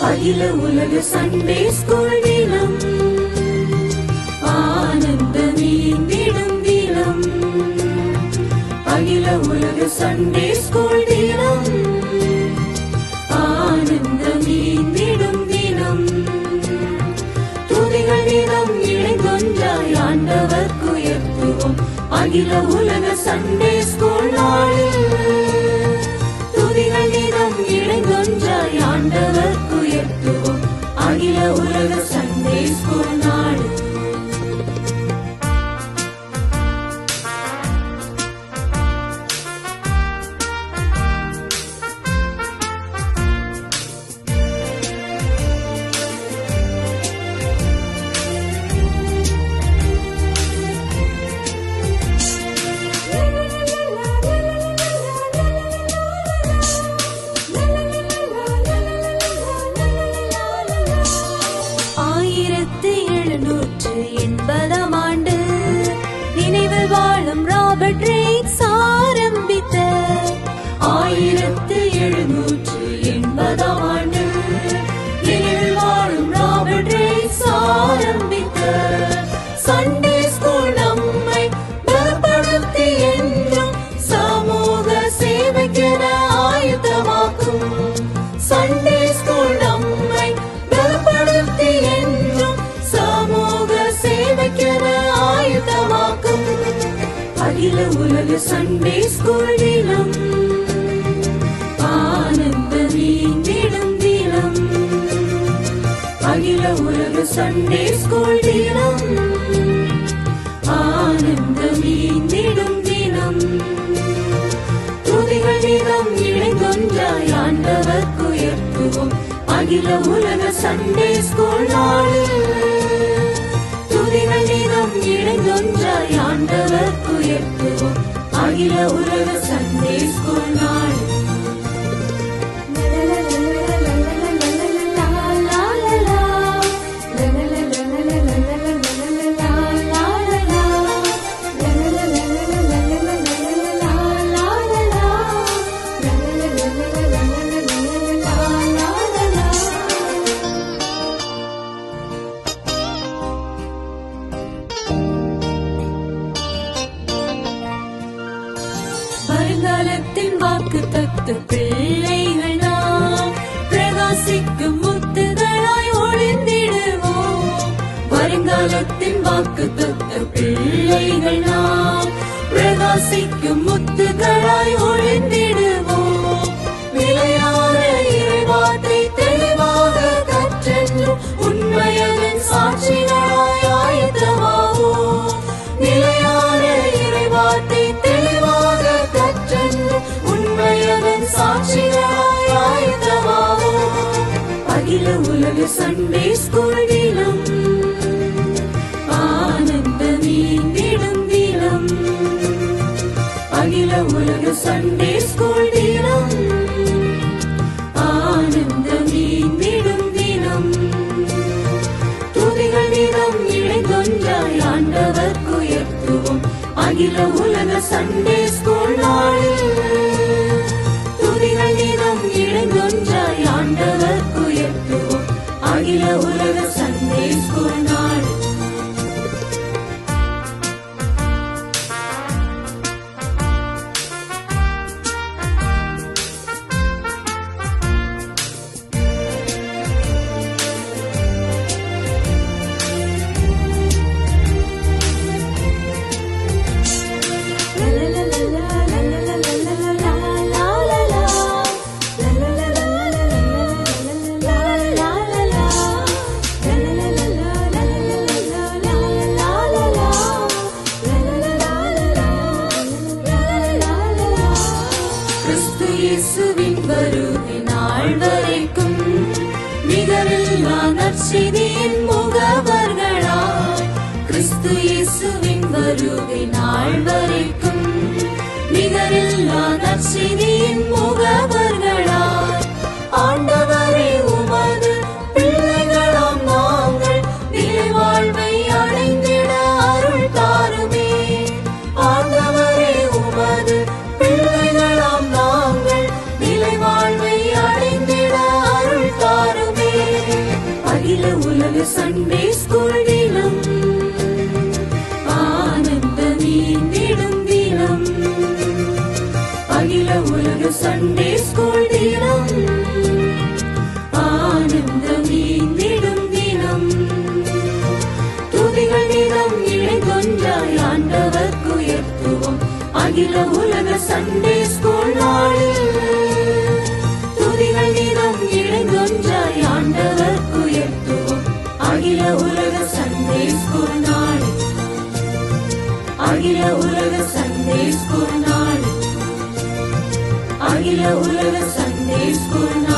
அகில உலக Sunday school தினம். ஆனந்தமே தினம் தினம். அகில உலக சண்டே ஸ்கூல் தினம். ஆனந்தமே தினம் தினம். துதிகள் தினம் இணைந்தொன்றாய் ஆண்டவர்க்கு உயர்த்துவோம். அகில உலக சண்டே ஸ்கூல் நாளில். துதிகள் தினம் இணைந்தொன்றாய் ஆண்டவர்க்கு உயர்த்துவோம் அகில உலக சண்டே நாடு. ஆயிரத்தி எழுநூற்று எண்பதாம் ஆண்டு நினைவில் வாழும் ராபர்ட் ரேக்ஸ் ஆரம்பித்த ஆயிரத்தி எழுநூற்று எண்பதாம் உலக சண்டே ஸ்கூல் தினம் ஆனந்தமே தினம் தினம். அகில உலக சண்டே ஸ்கூல் தினம் ஆனந்தமே தினம் தினம். துதிகள் தினம் இணைந்தொன்றாய் ஆண்டவர் உயர்த்துவோம் அகில உலக சண்டே ஸ்கூல் நாளில் துதிகள் தினம் இணைந்தொன்றாய் ஆண்டவர் உயர்த்துவோம் அகில உலக சண்டே ஸ்கூல் நாளில் வாக்கு பிள்ளைகள் நாம் பிரகாசிக்கும் முத்துகளாய் ஒளிந்திடுவோம். வருங்காலத்தின் வாக்கு தத்த பிள்ளைகள் நாம் பிரகாசிக்கும் முத்துகளாய் சண்டே ஸ்கூல் தினம் ஆனந்தமே தினம் தினம் அகில உலக சண்டே ஸ்கூல் தினம் ஆனந்தமே தினம் தினம் துதிகள் தினம் இணைந்தொன்றாய் ஆண்டவர் உயர்த்துவோம் அகில உலக சண்டே ஸ்கூல் நாளில் துதிகள் தினம் இணைந்தொன்றாய் அகில உலக சண்டே ஸ்கூல் இயேசுவின் வருகை நாள் வரைக்கும் நிகரில்லா நற்செய்தியின் முகவர்களாய் கிறிஸ்து இயேசுவின் வருகை நாள் வரைக்கும் நிகரில்லா நற்செய்தியின் முகவர்களாய் ஆண்டவரே நல்ல சண்டே ஸ்கூல் தினம். ஆனந்த நீந்திடும் தினம். அகில உலக சண்டே ஸ்கூல் தினம். ஆனந்த நீந்திடும் தினம். துதிகள் தினம் இணை கொண்டாய் ஆண்டவர்க்கு எத்துவோம் அகில உலக ஸ்கூல் அகில உலக சண்டே ஸ்கூல்